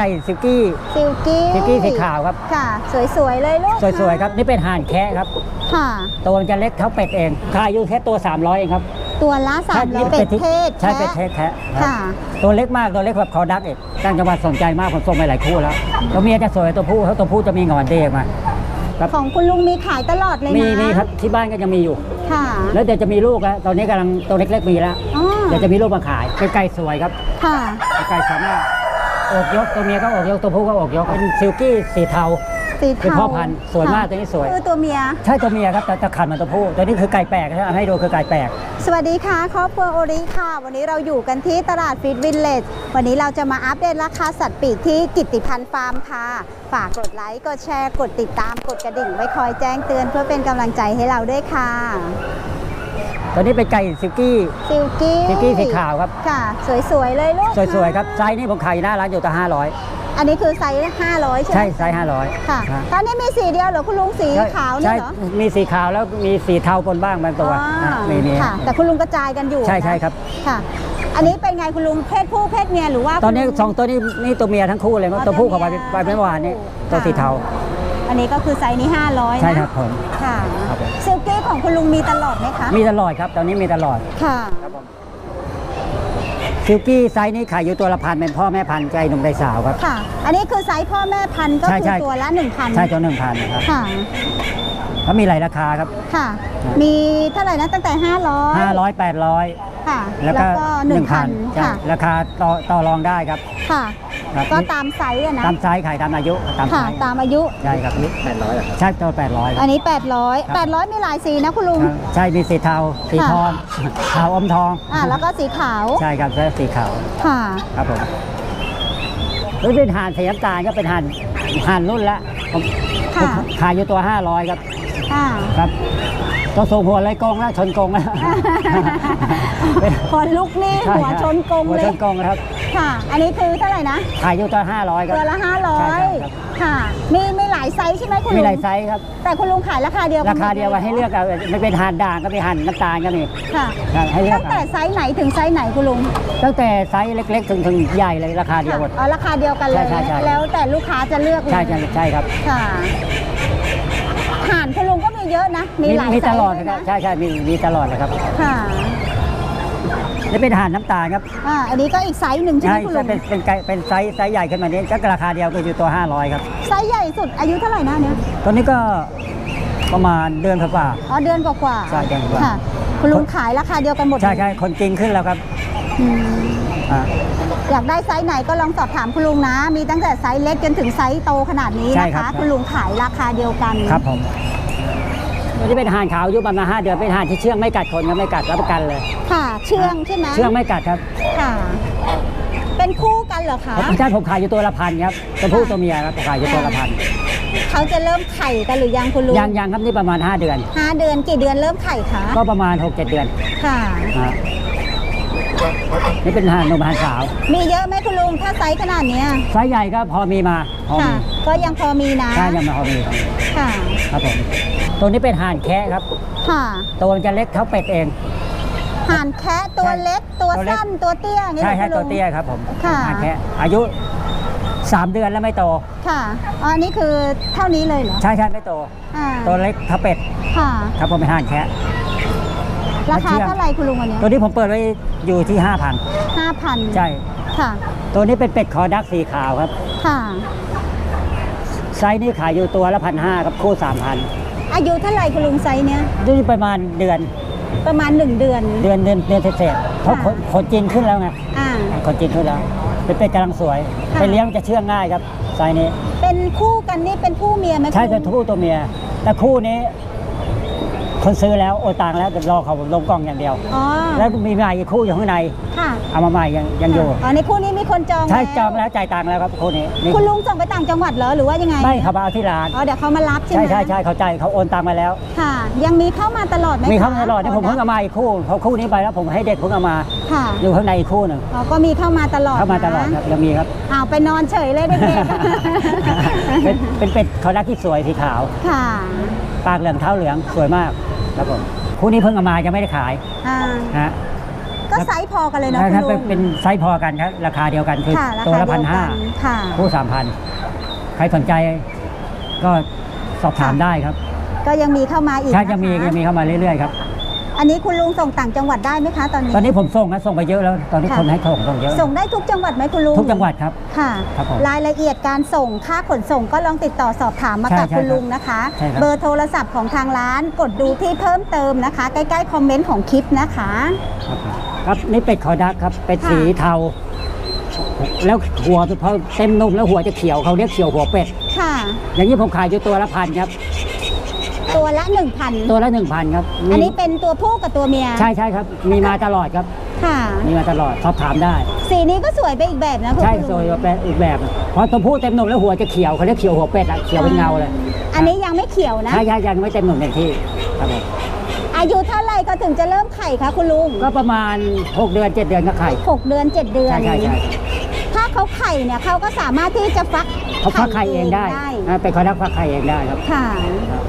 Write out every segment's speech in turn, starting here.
ไก่ซิลกี้ซิลกี้ซิลกี้สีขาวครับ ค่ะ สวยๆเลยลูกสวยๆครับนี่เป็นห่านแคะครับ ค่ะ ตัวมันจะเล็กเท่าเป็ดเองขายอยู่แค่ตัว 300เองครับตัวละสามร้อยเป็ดเทศใช่เป็ดเทศแคะครับค่ะ ตัวเล็กมากตัวเล็กแบบคอดักเอกตั้งจังหวัดสนใจมากผมส่งไปหลายคู่แล้วตัวเมียจะสวยกว่าตัวผู้เพราะตัวผู้จะมีหงอนเด้งมาครับของคุณลุงมีขายตลอดเลยนะมีมีครับที่บ้านก็ยังมีอยู่ ค่ะ แล้วเดี๋ยวจะมีลูกแล้วตอนนี้กำลังตัวเล็กๆมีแล้วอ๋อเดี๋ยวจะมีลูกมาขายเป็นไก่สวยครับ ค่ะเป็นไก่สามารถ อกยกตัวเมียก็อกยกตัวผู้ก็อกยกเป็นซิลกี้สีเทา สีเป็นเทาพ่อพันธุ์สวยมากค่ะตัวนี้สวย คือตัวเมีย ใช่ตัวเมียครับแต่แต่ขันเหมันตัวผู้ตัวนี้คือไก่แปลกนะให้ดูคือไก่แปลก สวัสดีค่ะครอบครัวโอริค่ะ วันนี้เราอยู่กันที่ตลาดฟิตวินเลจวันนี้เราจะมาอัปเดตราคาสัตว์ปีกที่กิตติพันธ์ฟาร์มค่ะ ฝากกดไลค์กดแชร์กดติดตามกดกระดิ่งไว้คอยแจ้งเตือนเพื่อเป็นกำลังใจให้เราด้วยค่ะ ตัวนี้เป็นไก่ซิลกี้ ซิลกี้ซิลกี้สีขาวครับ ค่ะ สวยๆเลยลูกสวยๆครับไซส์นี่ผมขายอยู่หน้าร้านอยู่แต่ห้าร้อยอันนี้คือไซส์500 ใช่ไหมใช่ไซส์ห้าร้อยค่ะตอนนี้มีสีเดียวเหรอคุณลุงสีขาวเนี่ใช่ยเหรอมีสีขาวแล้วมีสีเทาปนบ้างบางตัวอ๋อนะมีมีค่ะ แต่คุณลุงกระจายกันอยู่ ใช่นะใช่ครับ ค่ะ อันนี้เป็นไงคุณลุงเพศผู้เพศเมียหรือว่า ตอนนี้คุณลุสองตัวนี้นี่ตัวเมียทั้งคู่เลยอ๋อตัวผู้ของตัไปวเมียไปเมื่อวานนี้ค่ะตัวสีเทา อันนี้ก็คือไซส์นี้500นะใช่ครับผม ค่ะครับผม ซิลกี้ของคุณลุงมีตลอดไหมคะ มีตลอดครับ ตอนนี้มีตลอด ค่ะ ซิลกี้ไซส์นี้ขายอยู่ตัวละพันเป็นพ่อแม่พันธุ์ใจหนุ่มใจสาวครับ ค่ะ อันนี้คือไซส์พ่อแม่พันธุ์ก็ใช่คืใช่อตัวละ1,000ใช่ตัวหนึ่งพันครับค่ะ เขามีหลายราคาครับค่ะ มีเท่าไหร่นะตั้งแต่ 500 500 800ค่ะ แล้วก็1,000 1,000 ใช่ค่ะ ราคาต่อต่อรองได้ครับ ค่ะ ครับ ก็ตามไซส์อะนะตามไซส์ขายตามอายุตามไซค่ะส์ตามอายุ ใช่ครับนี่800ครับใช่ตัว800อันนี้ครับ800 800 มีหลายสีนะคุณลุงครับใช่มีสีเทาสีค่ะทองขาวอมทองอ่าแล้วก็สีขาวใช่ครับใช่สีขาวค่ะ ครับผมแล้วเป็นห่านสีน้ำตาลก็เป็นห่านห่านรุ่นละผมค่ะ ผมขายอยู่ตัว 500 ครับค่ะครับตัวสูงหัวไรกงแล้วชนกงแล้วพอลุกนี่ใช่หัวครับชนกงหัวเลชย นกงนะครับ ค่ะ อันนี้คือเท่าไหร่นะขายอยู่ตัว500ครับตัวละใช่ครับ500ค่ะ มีมีหลายไซส์ใช่ไหมคุณลุงมีหลายไซส์ครับ แต่คุณลุงขายราคาเดียวกันราคาเดียวกันให้เลือกเอาไม่เป็นห่านด่างก็มีห่านน้ำตาลก็มีค่ะครับให้เลือกตั้งแต่เอาไซส์ไหนถึงไซส์ไหนคุณลุงตั้งแต่ไซส์เล็ก ๆ ถึงถึงใหญ่เลยราคาเดียวหมดอ๋อราคาเดียวกันเลยใช่ใช่ใช่แล้วแต่ลูกค้าจะเลือกเลยใช่ใช่ใช่ครับค่ะห่านคุณลุงก็มีเยอะนะ มีหลายมีไซส์ตลอดวยนะครับนะใช่ใช่มีมีตลอดเลยครับค่ะ นี่เป็นห่านน้ำตาลครับอ่าอันนี้ก็อีกไซส์หนึ่งใช่ไหใช่มคุณลุงเป็นเป็นไก่เป็นไซส์ไซส์ใหญ่ขึ้นมานี้ก็ราคาเดียวก็อยู่ตัว 500 ครับ ไซส์ใหญ่สุดอายุเท่าไหร่นะเนี่ยตัวนี้ก็ประมาณเดือนกว่าอ๋อเดือนกว่าๆใช่เดือนกว่าค่ะคุณลุงขายราคาเดียวกันหมดๆใช่ใช่คนจริงขึ้นแล้วครับอืมอ่าอยากได้ไซส์ไหนก็ลองสอบถามคุณลุงนะ มีตั้งแต่ไซส์เล็กจนถึงไซส์โตขนาดนี้ใช่นะครัคะ บ คุณลุงขายราคาเดียวกัน ครับผม ตัวนี้เป็นห่านขาวอายุประมาณ5เดือนเป็นห่านที่เชื่องไม่กัดคนก็ไม่กัดรับประกันเลย ค่ะ เชื่องใช่ไหมเชื่องไม่กัดครับค่ะ เป็นคู่กันเหรอคะผมใช่ผมขายอยู่ตัวละพันครับตัวผู้ตัวเมียครับขายอยู่ตัวละพันเขาจะเริ่มไข่กันหรือยังคุณลุงยังยังครับนี่ประมาณ 5 เดือนห้าเดือนกี่เดือนเริ่มไข่คะก็ประมาณ 6 7 เดือนค่ะนะฮะนี่เป็นห่านนมห่านสาว มีเยอะไหมคุณลุงถ้าไซส์ขนาดเนี้ยไซส์ใหญ่ก็พอมีมาพอค่ะมีก็ยังพอมีนะใช่ยังมาพอมีครับค่ะครับผม ตัวนี้เป็นห่านแคะครับ ค่ะตัวมันจะเล็กเท่าเป็ดเอง ห่านแคะตัวใช่เล็กตัวตัวเล็กสั้นตัวเตี้ยอย่างนี้ใช่เหรอใช่คุณตัลุวงเตี้ยครับผมค่ะห่านแคะอายุ3เดือนแล้วไม่โต ค่ะอ๋ออันนี้คือเท่านี้เลยเหรอ ใช่ใช่ไม่โตอ่าตัวเล็กเท่าเป็ด ค่ะ ครับผมเป็นห่านแคะราคาเชื่องเท่าไหร่คุณลุงวันนี้ ตัวนี้ผมเปิดไว้อยู่ที่5,000ห้าพันใช่ ค่ะ ตัวนี้เป็นเป็ดคอดักสีขาวครับ ค่ะ ไซส์นี้ขายอยู่ตัวละพันห้าครับคู่สามพัน อายุเท่าไหร่คุณลุงไซส์เนี้ยนี่ประมาณเดือน ประมาณหนึ่งเดือน เดือนเดือนเดือนเศษๆเพราะค่ะคนคนจีนขึ้นแล้วไงอ่าคนจีนขึ้นแล้ว เป็นเป็ดกำลังสวยค่ะไปเลี้ยงจะเชื่องง่ายครับไซส์นี้ เป็นคู่กันนี่เป็นผู้เมียไหมใช่คุณแต่ลุงคู่ตัวเมีย แต่คู่นี้ คนซื้อแล้วโอนตังค์แล้วเดี๋ยวรอเขาลงกล่องอย่างเดียว อ๋อแล้วมีใหม่อีกคู่อยู่ข้างใน ค่ะเอามาใหม่ยังยังอยู่อ๋อในคู่นี้มีคนจองใช่แล้วจองแล้วจ่ายตังค์แล้วครับคู่นี้นี่คุณลุงส่งไปต่างจังหวัดเหรอหรือว่ายังไงไม่เขามาเอาที่ร้านอ๋อเดี๋ยวเขามารับใช่ไหมใช่ใช่ใช่เขาจ่ายเขาโอนตังค์มาแล้ว ค่ะ ยังมีเข้ามาตลอดไหมมีเข้าคะมาตลอดนี่ผมเพิ่งเอามาอีกคู่พอคู่นี้ไปแล้วผมให้เด็กเพิ่งเอามาค่ะอยู่ข้างในอีกคู่หนึ่งอ๋อก็มีเข้ามาตลอดเข้ามาตลอดคนะรับยังมีครับ อ้าวไปนอนเฉยเลยเด็กเป็นๆเป็นเป็ดเขาดักที่สวยสีขาวค่ะ ปากเหลืองเท้าเหลืองสวยมากครับผมคู่นี้เพิ่งเอามายังไม่ได้ขายอ่านะฮะก็ไซส์พอกันเลยเนาะถ้าคุณถ้าลุเป็นงเป็นไซส์พอกันครับราคาเดียวกันคือค่ะราตัวคาละเดีพันยวห้ากันค่ะคู่สามพันใครสนใจก็สอบถามค่ะ ได้ครับก็ยังมีเข้ามาอีกใช่นะคะ ยังมียังมีเข้ามาเรื่อยๆครับ อันนี้คุณลุงส่งต่างจังหวัดได้ไหมคะตอนนี้ ตอนนี้ผมส่งนะส่งไปเยอะแล้ว ตอนนี้ค่ะ คนให้ส่งส่งเยอะส่งได้ทุกจังหวัดไหมคุณลุงทุกจังหวัดครับ ค่ะ ครับผมรายละเอียดการส่งค่าขนส่งก็ลองติดต่อสอบถามมาใช่กับใช่คุณลุงนะคะ ใช่ครับ เบอร์โทรศัพท์ของทางร้านกดดูที่เพิ่มเติมนะคะ ใกล้ๆคอมเมนต์ของคลิปนะคะ ครับครับนี่เป็ดคอดักครับ เป็ดค่ะสีเทา แล้วหัวพอเต็มนุ่มแล้วหัวจะเขียวเขาเรียกเขียวหัวเป็ด ค่ะ อย่างนี้ผมขายอยู่ตัวละพันครับ ตัวละ 1,000 ตัวละหนึ่งพันครับมีอันนี้เป็นตัวผู้กับตัวเมีย ใช่ใช่ครับ มีมาตลอดครับ ค่ะ มีมาตลอดสอบถามได้ สีนี้ก็สวยไปอีกแบบนะคุณใช่ลุงโซยแบบอีกแบบ เพราะตัวผู้เต็มหนุ่มแล้วหัวจะเขียวเขาเรียกเขียวหัวเป็ดอะเขียวเป็นเงาเลยอันนี้ยังไม่เขียวนะ ใช่ใช่ยังไม่เต็มหนุ่มเต็มที่ครับผมอายุเท่าไหร่ก็ถึงจะเริ่มไข่คะคุณลุง ก็ประมาณ 6 เดือน 7 เดือนก็ไข่ 6 เดือน 7 เดือน ใช่ใช่ใช่ถ้าเขาไข่เนี่ยเขาก็สามารถที่จะฟักเขาฟักไข่เองได้อ่าเป็นคอดักฟักไข่เองได้ครับ ค่ะครับ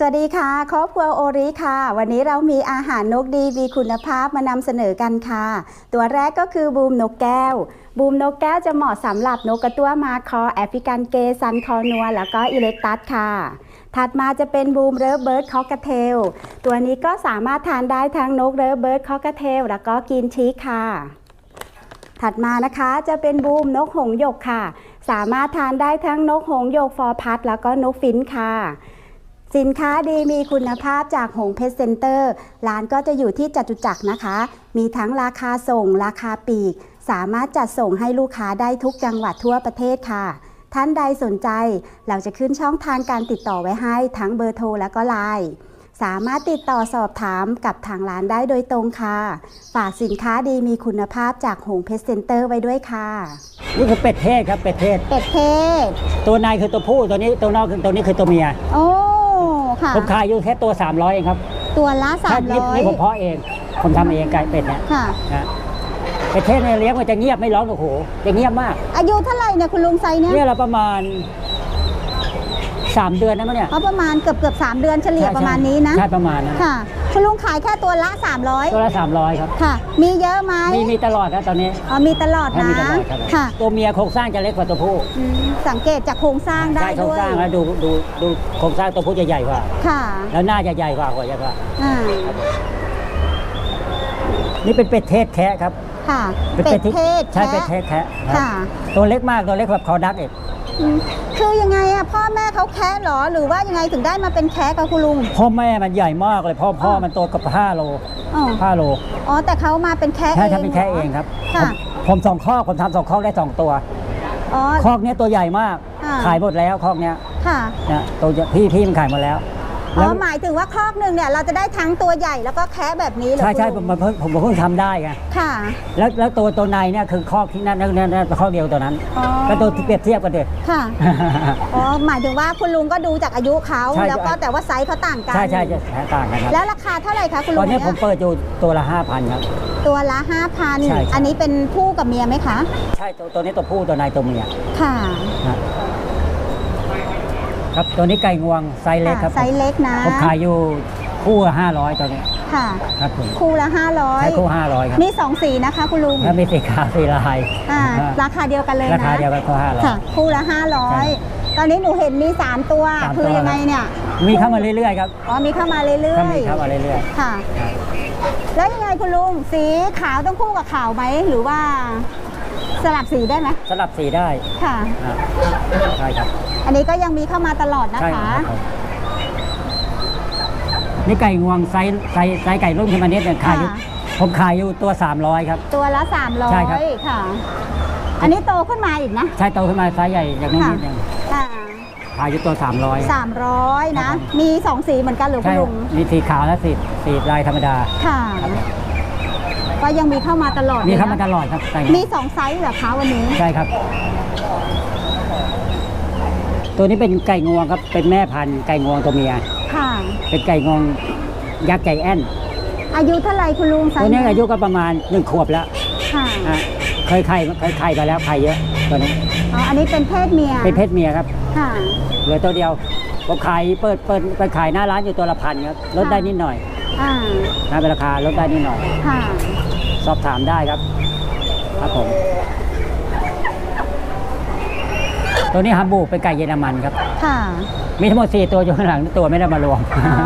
สวัสดีค่ะครอบครัวโอริค่ะ วันนี้เรามีอาหารนกดีมีคุณภาพมานำเสนอกันค่ะ ตัวแรกก็คือบูมนกแก้ว บูมนกแก้วจะเหมาะสำหรับนกกระตั้วมาคอแอฟริกันเกซันคอนัว แล้วก็อิเล็กตัสค่ะ ถัดมาจะเป็นบูมเร v เบิร์ดคอกเทล ตัวนี้ก็สามารถทานได้ทั้งนกเร v เบิร์ดคอกเทล แล้วก็กินชีสค่ะถัดมานะคะจะเป็นบูมนกหงหยกค่ะ สามารถทานได้ทั้งนกหงหยกฟอร์พัดแล้วก็นกฟินช์ค่ะ สินค้าดีมีคุณภาพจากหงเพชรเซ็นเตอร์ ร้านก็จะอยู่ที่จตุจักรนะคะ มีทั้งราคาส่ง ราคาปลีก สามารถจัดส่งให้ลูกค้าได้ทุกจังหวัดทั่วประเทศค่ะ ท่านใดสนใจ เราจะขึ้นช่องทางการติดต่อไว้ให้ทั้งเบอร์โทรและก็ไลน์สามารถติดต่อสอบถามกับทางร้านได้โดยตรงค่ะ ฝากสินค้าดีมีคุณภาพจากหงเพชรเซ็นเตอร์ไว้ด้วยค่ะนี่คือเป็ดเทศครับเป็ดเทศ เป็ดเทศ ตัวในคือตัวผู้ตัวนี้ตัวนอกคือตัวนี้คือตัวเมีย โอ้ ค่ะ ผมขายอยู่แค่ตัว 300 เองครับตัวละถ้านี่นี่ผม300เพาะเอง ผมทำเองไก่เป็ดเนี่ยค่ะ นะเป็ดเทศเนี่ยเลี้ยงมันจะเงียบไม่ร้องโอ้โหจะเงียบมากอายุเท่าไหร่เนี่ยคุณลุงไซเนี่ยเนี่ยเราประมาณ 3เดือนนะมั้งเนี่ยเขาประมาณเกือบเกือบสามเดือนเฉลี่ยใช่ประมาณนี้นะใช่ประมาณนั้นค่ะคุณลุงขายแค่ตัวละตัวละ 300 ครับ300ค่ะ มีเยอะไหมมีมีตลอดนะตอนนี้อ๋อมีตลอดให้นะมีตลอดครับค่ะ ตัวเมียโครงสร้างจะเล็กกว่าตัวผู้อืมสังเกตจากโครงสร้างได้ใช่โครงด้วยสร้างแล้วดูดูดูโครงสร้างตัวผู้จะใหญ่กว่าค่ะ แล้วหน้าจะใหญ่กว่าหัวใหญ่กว่าอ่านี่เป็นเป็ดเทศแคะครับ ค่ะ เป็ดเทศใช่แคะเป็ดเทศแคะครับค่ะตัวเล็กมากตัวเล็กแบบคอดักเอกอืม คือยังไงอะพ่อแม่เขาแคะเหรอหรือว่ายังไงถึงได้มาเป็นแคะกับคุณลุง พ่อแม่มันใหญ่มากเลยพ่อพ่อมันตัวกับ5โลอ๋อ5โลอ๋อแต่เขามาเป็นแคะใช่เองทำเป็นแค่เองครับค่ะผมผมสองข้อกผมทำสองข้อกได้สองตัวอ๋อคอกเนี้ยตัวใหญ่มากอ่าขายหมดแล้วคอกเนี้ยค่ะนะตัวใหญ่พี่พี่มันขายหมดแล้ว อ๋แล้อวหมายถึงว่าคอกหนึ่งเนี่ยเราจะได้ทั้งตัวใหญ่แล้วก็แคะแบบนี้เหรอใช่ใช่คุณผมลุงผมเพิ่งผมเพิ่งทำได้ไงค่ะ แล้วแล้วตัวตัวในเนี่ยคือคอกที่นั่นนั่นนั่นนั่นข้อกเดียวตัวนั้นอ๋อก็ตัวที่เปรียบเทียบกันเด็ค่ะอ๋อหมายถึงว่าคุณลุงก็ดูจากอายุเขาใช่แล้วก็แต่ว่าไซส์เขาต่างกันใช่ใช่จะต่างกันครับแล้วราคาเท่าไหร่คะคุณลุตองนนี้เยผมเปิดอยู่ตัวละห้าพันครับตัวละใช่5,000ใช่อันนี้เป็นผู้กับเมียไหมคะ ใช่ตัวตัวนี้ตัวผู้ตัวในตัวเมียค่ะนะ ครับตัวนี้ไก่งวงไซส์เล็กครับไซส์เล็กนะ ผมขายอยู่คู่ห้าร้อยตัวนี้ค่ะ ครับผมคู่ละ ใช้คู่500ห้าร้อยครับมีสองสีนะคะ คุณลุงแล้วมีสีขาวสีลายอ่าราคาเดียวกันเลยนะราคาเดียวกันก็ห้าร้อยค่ะคู่ละใช่500 ตอนนี้หนูเห็นมี 3 ตัว สามคือตัวยังไงเนี่ยมีเข้ามาเรื่อยๆครับอ๋อมีเข้ามาเรื่ก็อมียเข้ามาเรื่อยๆค่ะๆครับแล้วยังไงคุณลุง สีขาวต้องคู่กับขาวไหมหรือว่า สลับสีได้ไหมสลับสีได้ค่ะ อ่าใช่ครับ อันนี้ก็ยังมีเข้ามาตลอดนะใช่คะครับผมนี่ไก่งวงไซส์ไซส์ไซส์ไก่รุ่นขึ้นมานิดหนึงขายอยู่ค่ะผมขายอยู่ตัว 300 ครับ ตัวละใช่ครับ 300ค่ะ อันนี้โตขึ้นมาอีกนะใช่โตขึ้นมาไซส์ใหญ่อย่างนี้ค่ะนิดหนึงอ่าขายอยู่ตัว 300 สามร้อยนะครับผมมีสองสีเหมือนกันหรือคุใช่ณลุงมีสีขาวและสีสีลายธรรมดา ค่ะ ครับผม ก็ยังมีเข้ามาตลอดมีลยเข้านะมาตลอดครับไก่งวงมีสองไซส์เหรอคะวันนี้ ใช่ครับ ตัวนี้เป็นไก่งวงครับ เป็นแม่พันธุ์ไก่งวงตัวเมีย ค่ะ เป็นไก่งวงยักษ์ใจแอนอายุเท่าไหร่คุณลุงไซตัวส์นี้อายุก็ประมาณหนึ่งขวบแล้วค่ะอะเคยไข่เคยไข่มาแล้วไข่เยอะตัวนี้ อ๋อ อันนี้เป็นเพศเมีย เป็นเพศเมียครับ ค่ะเหลือตัวเดียวผมขายเปิดเปิดเปิดขายหน้าร้านอยู่ตัวละพันครับลดได้นิดหน่อย อ่าถ้าเป็นราคาลดได้นิดหน่อย ค่ะสอบถามได้ครับ ครับผม ตัวนี้ฮัมบูร์กเป็นไก่เยอรมันครับ ค่ะมีทั้งหมด 4 ตัวอยู่ข้างหลังตัวไม่ได้มารวม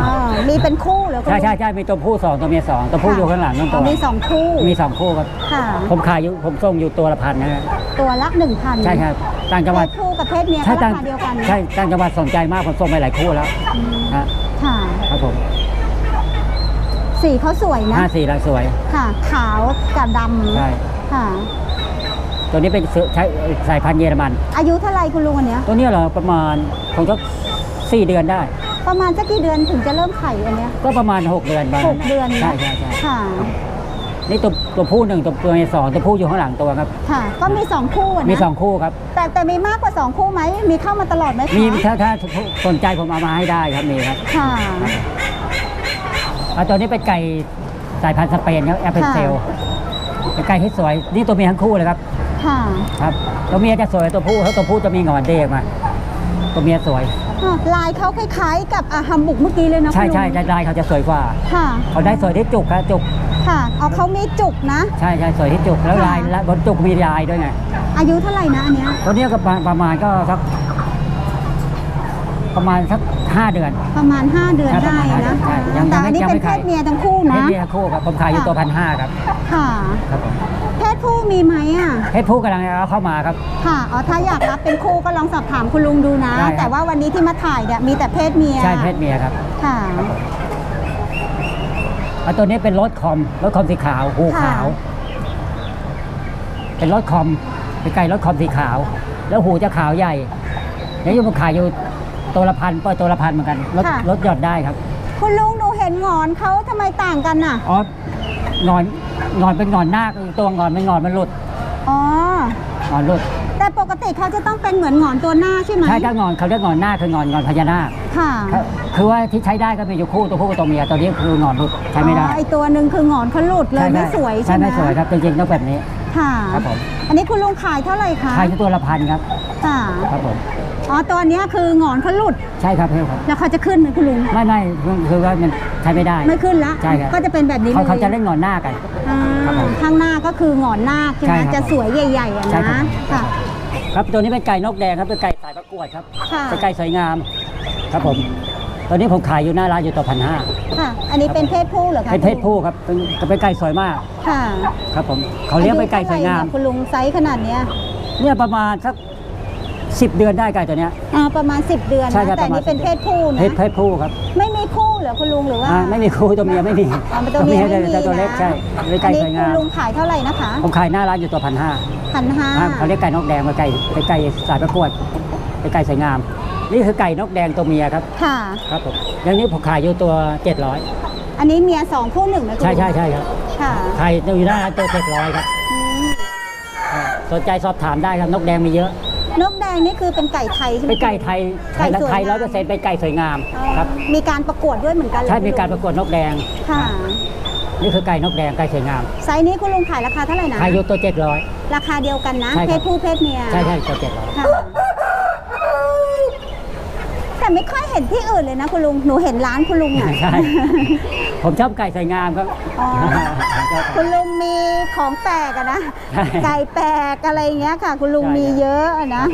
อ๋อมีเป็นคู่เหรอคุณใช่ลุงใช่ใช่มีตัวผู้สองตัวเมียสองตัวผู้อยู่ข้างหลังนั่นอ๋ตัอวมีสองคู่มีสองคู่ครับ ค่ะ ผมขายอยู่ผมส่งอยู่ตัวละพันนะฮะตัวละหนึ่งพันใช่ครับต่างจังหเพวัดศคู่กับเพศเมียก็ใช่ราต่างคาเดียวกันใช่ต่างจังหวัดสนใจมากผมส่งไปหลายคู่แล้วอืมฮะค่ะ ครับผม สีเขาสวยนะห้าสี่ละสวยค่ะ ขาวกับดใช่ำค่ะ ตัวนี้เป็นเสือใช้สายพันธุ์เยอรมัน อายุเท่าไหรคุณลุงอันเนี้ยตัวเนี้ยเหรอประมาณคงจะสี่เดือนได้ ประมาณสักกี่เดือนถึงจะเริ่มไข่อันเนี้ยก็ประมาณหกเดือนประมาณหกเดือนใช่นะใช่ใช่ค่ะนี่ตัวตัวผู้หนึ่งตัวเมียสองตัวผู้อยู่ข้างหลังตัวครับ ค่ะ ก็มีสองคู่อะนะมีสองคู่ครับ แต่แต่มีมากกว่าสองคู่ไหมมีเข้ามาตลอดไหมคะมีถ้าถ้าสนใจผมเอามาให้ได้ครับมีครับ ค่ะ อะตัวนี้เป็นไก่สายพันธุ์สเปนครับแอปเปิลค่ะเซลเป็นไก่ที่สวย นี่ตัวเมียทั้งคู่เลยครับ ค่ะ ครับตัวเมียจะสวยตัวผู้เพราะตัวผู้จะมีหงอนเด็กมาตัวเมียสวยอะลายเขาคล้ายๆกับอาฮัมบุกเมื่อกี้เลยนะใช่คุณลุงใช่ลายเขาจะสวยกว่า ค่ะเขาได้สวยที่จุกครับจุก ค่ะเอาเขามีจุกนะ ใช่ใช่สวยที่จุกแล้วค่ะลายและบนจุกมีลายด้วยไงอายุเท่าไหร่นะอันเนี้ยตัวเนี้ยก็ประประมาณก็สัก ประมาณสักห้าเดือน ประมาณ 5 เดือนใช่ประได้มาณห้านะใช่ยังแต่ยังไม่อันนี้ยังเป็ไม่นเพขายศเมียทั้งคู่เพนะศเมียทั้งคู่ครับผมขายอยู่ค่ะตัวพันห้าครับค่ะ ครับผมเพศผู้มีไหมอะ เพศผู้กำลังเอาเข้ามาครับ ค่ะ อ๋อ ถ้าอยากรับเป็นคู่ก็ลองสอบถามคุณลุงดูนะ ได้ครับ แต่ว่าวันนี้ที่มาถ่ายเนี่ยมีแต่เพศเมียใช่เพศเมียครับค่ะ แล้วตัวนี้เป็นรถคอมรถคอมสีขาวหูค่ะขาว เป็นรถคอมเป็นไก่รถคอมสีขาว แล้วหูจะขาวใหญ่แล้วยังมาขายอยู่ ตัวละพันเปิดตัวละพันเหมือนกันรถรถหยอดได้ครับคุณลุงหนูเห็นหงอนเขาทำไมต่างกันน่ะ อ๋องอนงอนเป็นงอนนาคตัวงอนเป็นงอนมันหลุดอ๋องอนหลุดแต่ปกติเขาจะต้องเป็นเหมือนหงอนตัวหน้าใช่ไหมใช่ถ้างอนเขาเรียกงอนนาคคืองอนงอนพญานาคค่ะครับคือว่าที่ใช้ได้ก็มีอยู่คู่ตัวผู้กับตัวเมียตัวนี้คืองอนหลุดใช้ไม่ได้อ๋อไอตัวหนึ่งคือหงอนเขาหลุดเลยไม่สวยใช่ใช่ไหมไม่สวยครับจริงๆต้องแบบนี้ค่ะ ครับผมอันนี้คุณลุงขายเท่าไหร่คะขายอยู่ตัวละพันครับค่ะ ครับผม อ๋อตัวเนี้ยคือหงอนเขาหลุด ใช่ครับพี่ครับ แล้วเขาจะขึ้นไหมคุณลุง ไม่ไม่คือว่ามันใช้ไม่ได้ ไม่ขึ้นละใช่ครับ ก็จะเป็นแบบนี้เลเขายเขาจะเล่นงอนหน้ากัน อ่าครับผมข้างหน้าก็คือหงอนหน้าคใช่ไหใช่มครับจะสวยใหญ่ๆอะใช่ครันะบค่ะ ครับตัวนี้เป็นไก่นกแดงครับเป็นไก่สายประกวดครับค่ะ เป็นไก่สวยงาม ครับผมตัวนี้ผมขายอยู่หน้าร้านอยู่ตัวพันห้าค่ะ อันนี้เป็นเพศผู้เหรอคะเป็นเพศผู้ครับเป็นเป็นไก่สวยมากค่ะครับผมเขาเลี้ยงเป็นไก่สวยงามอเท่ไหร่เนี่ยคุณลุงไซส์ขนาดเนี้ย เนี่ยประมาณสัก สิบเดือนได้ไก่ตัวเนี้ย อ่าประมาณ 10 เดือนใช่ครันะบแต่อันประมาณ นี้เป็น10เพศผู้เพนะศเพศผู้ครับไม่มีคู่เหรอคุณลุงหรือว่าอ่าไม่มีคู่ตัวเมียไม่มีอ๋อตัวเมียไม่มีแต่ตัวเล็กนะใช่เป็นอัไก่นนี้สวยคุงาณมลุงขายเท่าไหร่นะคะผมขายหน้าร้านอยู่ตัวพันห้าพันห้าเขาเรียกไก่นกแดงเป็นไก่เป็นไก่สายประกวดเป็นไก่สวยงาม นี่คือไก่นกแดงตัวเมียครับค่ะ ครับผมอย่างนี้ผมขายอยู่ตัว 700 อันนี้เมียสองคู่หนึ่งนะคุณใช่ลุงใช่ใช่ครับค่ะขายอยู่หน้าร้านตัว700ครับอืมสนใจสอบถามได้ครับนกแดงมีเยอะ นกแดงนี่คือเป็นไก่ไทยใช่ไหม เป็นไก่ไทยไก่สวยไทยงามร้อยเปอร์เซ็นต์เป็นไก่สวยงามอ๋อครับมีการประกวดด้วยเหมือนกันเหอใช่คุณมีลุงการประกวดนกแดง ค่ะ นี่คือไก่นกแดงไก่สวยงามไซส์นี้คุณลุงขายราคาเท่าไหร่นะ ขายอยู่ตัว700ราคาเดียวกันนะ ใช่ครับ เพศผู้เพศเมียใช่ใช่ตัว700ค่ะแต่ไม่ค่อยเห็นที่อื่นเลยนะคุณลุง หนูเห็นร้านคุณลุงอะ ใช่ ผมชอบไก่สวยงามครับ อ๋อคุณลุงมีของแปลกอะนะ ใช่ ไก่แปลกอะไรอย่างเงี้ยค่ะ คุณลุงใช่มีเยอะอะนะ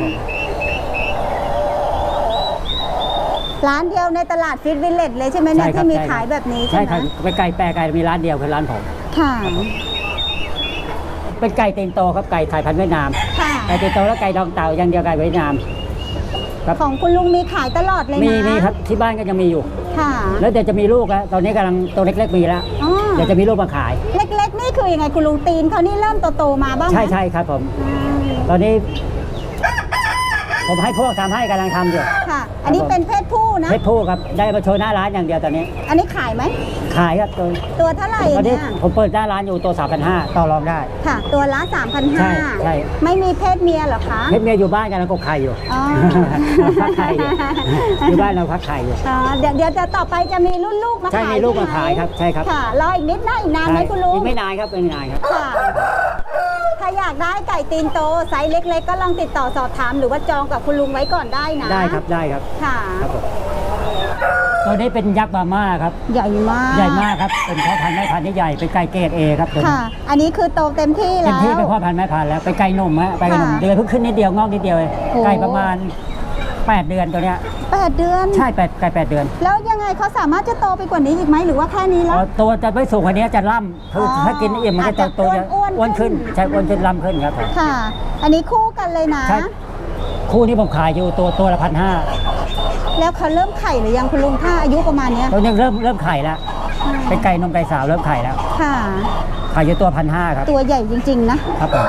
ร้านเดียวในตลาดฟิตวิลเลจเลยใช่ไหมเนี่ยใช่ครับที่มีใช่ครับขายแบบนี้ใช่ใช่ไหมครับเป็นไก่แปรไก่มีร้านเดียวคือร้านผม ค่ะเป็นไก่เต็นโตครับไก่ไทยพันธุ์เวียดนาม ค่ะ ไก่เต็นโตและไก่ดองเต่าอยังเดียวไก่เวียดนาม ครับ ของคุณลุงมีขายตลอดเลยนะมีมีครับที่บ้านก็ยังมีอยู่ ค่ะ แล้วเดี๋ยวจะมีลูกแล้วตอนนี้กำลังตัวเล็กๆมีแล้วอ๋อ เดี๋ยวจะมีลูกมาขาย เล็กๆ นี่คือยังไงคุณลุงตีนเขานี่เริ่มโตๆมาบ้างไหมใช่ใช่ครับผม อืมตอนนี้ ผมให้พวกทำให้กำลังทำอยู่ ค่ะ อันนี้เป็นเพศผู้นะ เพชรผู้ครับได้มาโชว์หน้าร้านอย่างเดียวตอนนี้ อันนี้ขายไหม ขายครับตัวตัวเท่าไหร่ตอนนี้เนี่ยผมเปิดหน้าร้านอยู่ตัวสามพันห้าต่อรองได้ ค่ะ ตัวละใช่3,500ใช่ไม่มีเพศเมียเหรอคะ เพชรเมียอยู่บ้านกันแล้วก็ไข่อยู่อ๋อ พักไข่อยู่อยู่บ้านเราพักไข่อยู่ อ๋อเดี๋ยวเดี๋ยวจะต่อไปจะมีรุ่นลูกมาใช่ขายมีลูกมาใช่ไหขายครับใช่ครับ ค่ะรออีกนิดนะอีกนานไหมคุณลุงอีกไม่นานครับเป็นไม่นานครับ ค่ะ ถ้าอยากได้ไก่ตีนโตไซส์เล็ก ๆ ก็ลองติดต่อสอบถามหรือว่าจองกับคุณลุงไว้ก่อนได้นะได้ครับได้ครับ ค่ะ ครับผม ตัวนี้เป็นยักษ์บาม่าครับ ใหญ่มาก ใหญ่มากครับ เป็นพ่อพันธุ์แม่พันธุ์ที่ใหญ่ เป็นไก่เกรดเอครับตัวนี้ค่ะ อันนี้คือโตเต็มที่เต็แล้มว ที่เป็นพ่อพันธุ์แม่พันธุ์แล้ว เป็นไก่หนุ่มฮะไก่หนุ่มค่ะเดือนเพิ่งขึ้นนิดเดียวงอกนิดเดียวเองโอ้ ไก่ประมาณ 8 เดือนตัวเนี้ย แปดเดือน ใช่แปดไก่แปดเดือนแล้วยังไงเขาสามารถจะโตไปกว่านี้อีกไหมหรือว่าแค่นี้แล้ว อ๋อตัวจะไม่สูงกว่านี้จะล่ำคือออถ้ากินอิ่มมันก็จะอาจจะตัวจะอ้วนๆอ้วนขึ้น ขึ้น ใช่อ้วนขึ้นล่ำขึ้นครับผม ค่ะ อันนี้คู่กันเลยนะ ใช่ คู่นี้ผมขายอยู่ตัวตัวละพันห้าแล้วเขาเริ่มไข่หรือยังคุณลุงถ้าอายุประมาณเนี้ยตัวนี้เริ่มเริ่มไข่แล้วเป็นไก่นมไก่สาวเริ่มไข่แล้ว ค่ะ ขายอยู่ตัวพันห้าครับ ตัวใหญ่จริง ๆ นะครับผม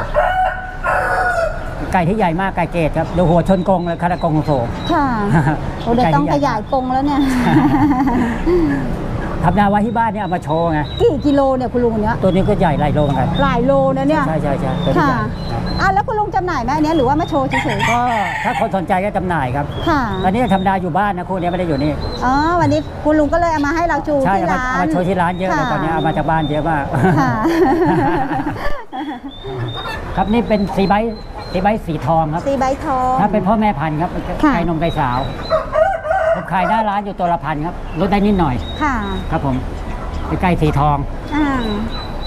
ไก่ที่ใหญ่มากไก่เกรดครับดูหัวชนกรงเลยคาตากรงโสงค่ะโอ้เดี๋ยวต้องไก่ขที่ใหญ่ยายกรงแล้วเนี่ย ทำนาไว้ที่บ้านเนี่ยเอามาโชว์ไงกี่กิโลเนี่ยคุณลุงอันเนี้ยตัวนี้ก็ใหญ่หลายโลเหมือนกันหลายโลนะเนี่ยใช่ใช่ใช่ตัวนี้ค่ะใหญ่ครับอะแล้วคุณลุงจำหน่ายไหมอันเนี้ยหรือว่ามาโชว์เฉยก็ถ้าคนสนใจก็จำหน่ายครับๆค่ะตอนนี้ทำนาอยู่บ้านนะคู่นี้ไม่ได้อยู่นี่อ๋อวันนี้คุณลุงก็เลยเอามาให้เราจูใช่ที่เอามาร้านเอามาโชว์ที่ร้านเยอะเลยค่ะตอนนี้เอามาจากบ้านเยอะมากค่ะ ครับนี่เป็นสีใบสีใบสีทองครับ สีใบทอง ถ้าเป็นพ่อแม่พันธุ์ครับเป็นค่ะ ไก่นมไก่สาวผม ขายหน้าร้านอยู่ตัวละพันครับลดได้นิดหน่อย ค่ะครับผมเป็นไก่สีทอง อ่า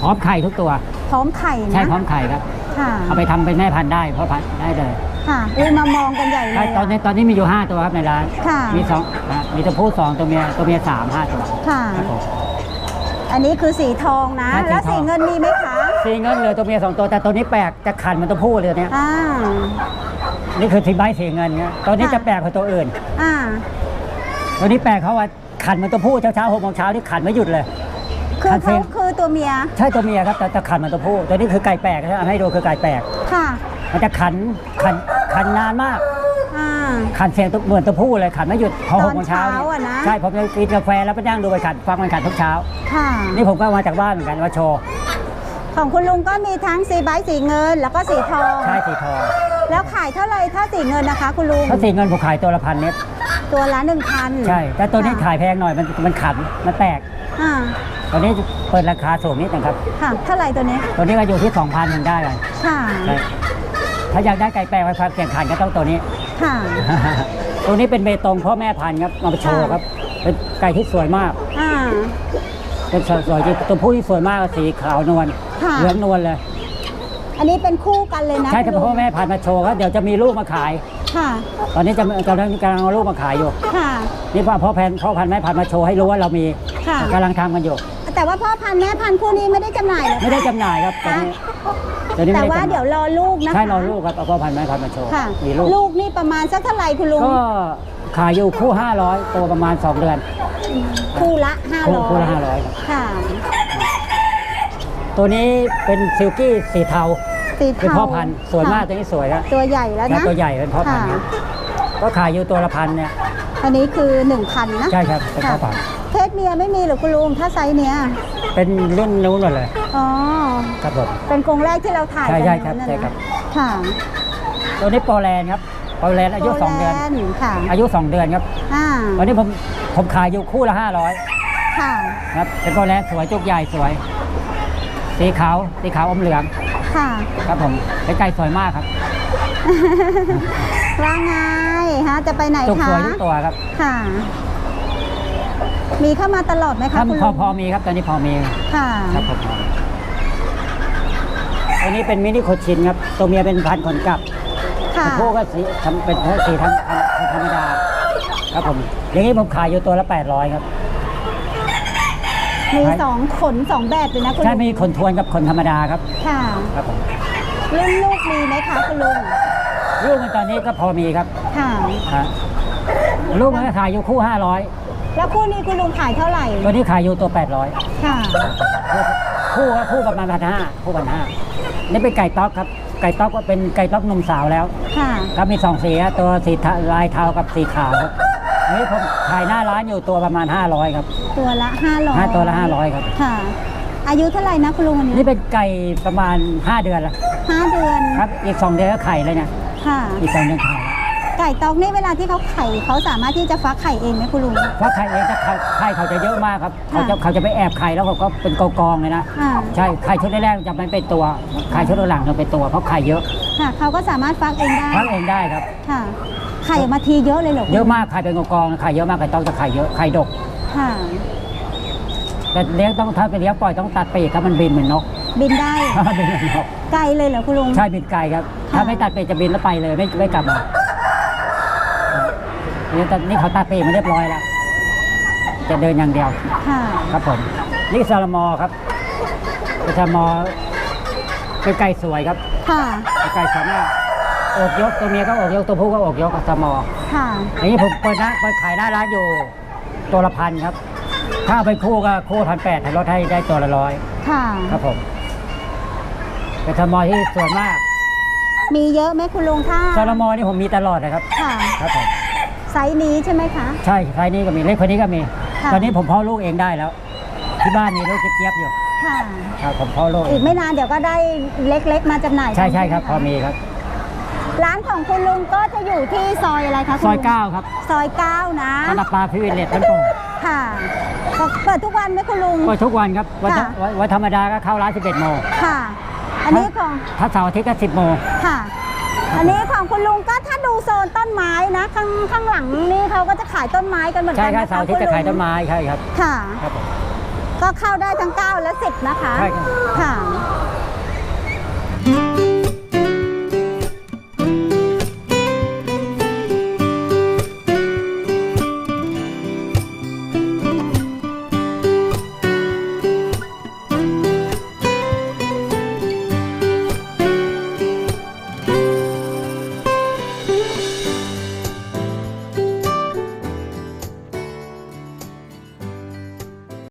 พร้อมไข่ทุกตัว พร้อมไข่ใช่นะพร้อมไข่ครับ ค่ะ เอาไปทำเป็นแม่พันธุ์ได้พ่อพันธุ์ได้เลยค่ะอุ้ยมามองกันใหญ่เลใช่ยตอนนี้ตอนนี้มีอยู่ 5 ตัวครับในร้าน ค่ะ มีสองอะมีตัวผู้สองตัวเมียตัวเมียสามห้าตัวค่ะ ครับผม อันนี้คือสีทองนะ ใช่สีทอง แล้วสีเงินมีไหมคะ สีเงินเหลยตัวเมียสองตัวแต่ตัวนี้แปลกจะขันเหมันตัวผู้เลยตัวเนี้ยอ่า นี่คือสีใบสีเงินเนี่ยตัวนี้ค่ะ จะแปลกกว่าตัวอื่น อ่า ตัวนี้แปลกเขาว่าขันเหมันตัวผู้เช้าเช้าหกโมงเช้านี่ขันไม่หยุดเลย คือขัดเสีเขายงคือตัวเมีย ใช่ตัวเมียครับแต่แต่ขันเหมันตัวผู้ตัวนี้คือไก่แปลกนะเอาให้ดูคือไก่แปลก ค่ะมันจะขันขันขันนานมาก อ่า ขันเสียงตัวเหมือนตัวผู้เลยขันไม่หยุดพอตอนหกโมงเช้าเช้าอะนะ ใช่ผมจะกินกาแฟแล้วไปนั่งดูไปขันฟังมันขันทุกเช้า ค่ะ นี่ผมก็เอามาจากบ้านเหมือนกันมาโชว์ของคุณลุงก็มีทั้งสีใบสีเงิน แล้วก็สีทอง ใช่สีทองแล้วขายเท่าไหร่ถ้าสีเงินนะคะ คุณลุงถ้าสีเงินผมขายตัวละพันเม็ด ตัวละหนึ่งพันใช่แต่ตัวนี้ขายแพงหน่อยมันมันขันมันแตกอ่าตัวนี้เปิดราคาสูงนิดนึงครับค่ะเท่าไหร่ตัวนี้ ตัวนี้ก็อยู่ที่2,000ถึงได้เลยค่ะใช่ถ้าอยากได้ไก่แปลงไว้ความเสี่ยงขันก็ต้องตัวนี้ค่ะตัวนี้เป็นเบตงพ่อแม่พันธุ์ครับมาโชว์ครับ เป็นไก่ที่สวยมากอ่าเป็นสวยจริงตัวผู้ที่สวยมากสีขาวนวลค่ะเหลืองนวลเลย อันนี้เป็นคู่กันเลยนะใช่แต่คุณลุพ่องแม่พันธุ์มาโชว์ครับเดี๋ยวจะมีลูกมาขาย ค่ะ ตอนนี้จะกำลังกำลังเอาลูกมาขายอยู่ ค่ะ นี่พ่อพ่อแพนพ่อพันธุ์แม่พันธุ์มาโชว์ให้รู้ว่าเรามีค่ะ กำลังทำกันอยู่ แต่ว่าพ่อพันธุ์แม่พันธุ์คู่นี้ไม่ได้จำหน่ายเหรอไม่ได้จำหน่ายครับตอนนี้ตอนนี้แต่ไม่ได้ว่าจำหน่เดี๋ยวรอลูกนะคะใช่รอลูกครับเอาพ่อพันธุ์แม่พันธุ์มาโชว์ค่ะ มีลูก ลูกนี่ประมาณสักเท่าไหร่คุณลุง ก็ขายอยู่คู่ 500 ตัวประมาณ 2 เดือน คู่ละห้าคู่ร้อยคู่ละ500ครับ ค่ะ ตัวนี้เป็นซิลกี้สีเทาสีเป็นเทาพ่อพันธุ์สวยมากตัวค่ะนี้สวยแล้วตัวใหญ่แล้วแล้วนะ ตัวใหญ่เป็นพ่อพันธุ์ค่ะครับก็ขายอยู่ตัวละพันเนี่ยอันนี้คือหนึ่งพันนะใช่ครับเป็นพ่อค่ะพันธุ์เพศเมียไม่มีเหรือคุณลุงถ้าไซส์เนี้ยเป็นรุ่นนู้นหมดเลยอ๋อ ครับผม เป็นกรงแรกที่เราถ่ายใช่กันใช่ครับนั่นใช่นะครับ ค่ะตัวนี้โปแลนด์ครับโปแลนด์อายุ2เดือน โปแลนด์ค่ะอายุ2เดือนครับอ่าตอนนี้ผมผมขายอยู่คู่ละ500ค่ะ ครับเป็นโปแลนด์สวยจุกใหญ่สวย สีขาวสีขาวอมเหลืองค่ะ ครับผมเป็นไก่สวยมากครับ ว่าไงฮะจะไปไหนจุกคะสวยทุกตัวครับ ค่ะ มีเข้ามาตลอดไหมคะถ้าคุณพลุองพอมีครับตอนนี้พอมีค่ะ ครับผมตัวนี้เป็นมินิโคชินครับ ตัวเมียเป็นพันธุ์ขนกลับค่ะ ตัวผู้ก็สีทำเป็นสีธรรมธรรมดา ครับผม อย่างนี้ผมขายอยู่ตัวละ 800 ครับ มีสองขนสองแบบเลยนะคุณใช่ลุงมีขนทวนกับขนธรรมดาครับค่ะครับผมรุ่นลูกมีไหมคะคุณลุงลูกมันตอนนี้ก็พอมีครับค่ะ ฮะลูกมันก็ขายอยู่คู่แล้วคู่นี้คุณลุงขายเท่าไหร่500ตัวนี้ขายอยู่ตัว 800 ค่ะคู่ครับคู่ประมาณพันห้าคู่พันห้านี่เป็นไก่ต๊อกครับไก่ต๊อกก็เป็นไก่ต๊อกนมสาวแล้วค่ะ ครับมีสองสีครับตัวสีเทาลายเทากับสีขาวครับอั นนี้ผมขายหน้าร้านอยู่ตัวประมาณ 500 ครับตัวละห้าร้อยห้าตัวละ 500 ครับ ค่ะ อายุเท่าไหร่นะคุณลุงอันนี้นี่เป็นไก่ประมาณ 5 เดือนแล้วห้าเดือนครับ อีก 2 เดือนก็ไข่เลยเนี่ยค่ะ อีกสองเดือนไข่แล้วไก่ตอกนี่เวลาที่เขาไข่เขาสามารถที่จะฟักไข่เองไหมคุณลุง เพราะไข่เองถ้าไข่ไข่เขาจะเยอะมากครับเขาจะค่ะเขาจะไปแอบไข่แล้วเขาก็เป็นกองๆเลยนะอ่าใช่ไข่ชุดแรกๆจะไม่เป็นตัวไข่ชุดหลังๆจะเป็นตัวเพราะไข่เยอะค่ะ เขาก็สามารถฟักเองได้ พักเองได้ครับ ค่ะ ไข่ออกมาทีเยอะเลยเหรอคุณเยอะมากไข่เป็นกองๆไข่เยอะมากไข่ต้องจะไข่เยอะไข่ดกค่ะ แต่เลี้ยงต้องถ้าไปเลี้ยงปล่อยต้องตัดปีกครับมันบินเหมือนนก บินได้ บินเหมือนนกไกลเลยเหรอคุณลุง ใช่บินไกลครับค่ะถ้าไม่ตัดปีกจะบินแล้วไปเลยไม่ไม่กลับมานี่ตอนนี่เขาตัดปีกมาเรียบร้อยแล้ว จะเดินอย่างเดียวค่ะครับผมนี่ซาลามอครับซาลามอเป็นไก่สวยครับ ค่ะเป็นไก่สามาร ถอกยกตัวเมียก็อกยกตัวผู้ก็อกยกซาลามอค่ะอย่างนี้ผมเปิดร้านเปิดขายหน้าร้านอยู่ตัวละพันครับ ถ้าเอาไปคู่ก็คู่พันแปดลดให้ได้ตัวละร้อยค่ะ ครับผมเป็นซาลามอที่สวยมากมีเยอะไหมคุณลุงถ้าซาลามอนี่ผมมีตลอดนะครับ ค่ะ ครับผมไซส์นี้ใช่ไหมคะ ใช่ไซส์นี้ก็มีเล็กคนนี้ก็มี ค่ะ ตอนนี้ผมเพาะลูกเองได้แล้ว ที่บ้านมีลูกเจี๊ยบๆอยู่ค่ะ ครับผมเพาะลูกเออีง กไม่นานเดี๋ยวก็ได้เล็กๆมาจำหน่ายใช่ใช่ครับไหพอมีครับ ร้านของคุณลุงก็จะอยู่ที่ซอยอะไรคะคุณซอยลุงเก้าครับซอยเก้านะธนาปาพิเวเลตทั้งตรงค่ะก็เปิดทุกวันไหมคุณลุงเปิดทุกวันครับวันธค่ะ วันวันธรรมดาก็เข้าร้าน11โมงค่ะ อันนี้ของถ้าเสาร์อาทิตย์ก็10โมงค่ะ อันนี้ของคุณลุงก็ถ้าดูโซนต้นไม้นะข้างข้างหลังนี่เขาก็จะขายต้นไม้กันเหมือนใช่กันครับนะเสาคะร์อาทิตย์จะขายต้นไม้ใช่ครับค่ะ ครับผม ก็เข้าได้ทั้ง 9 และ 10 นะคะ ใช่ครับ ค่ะ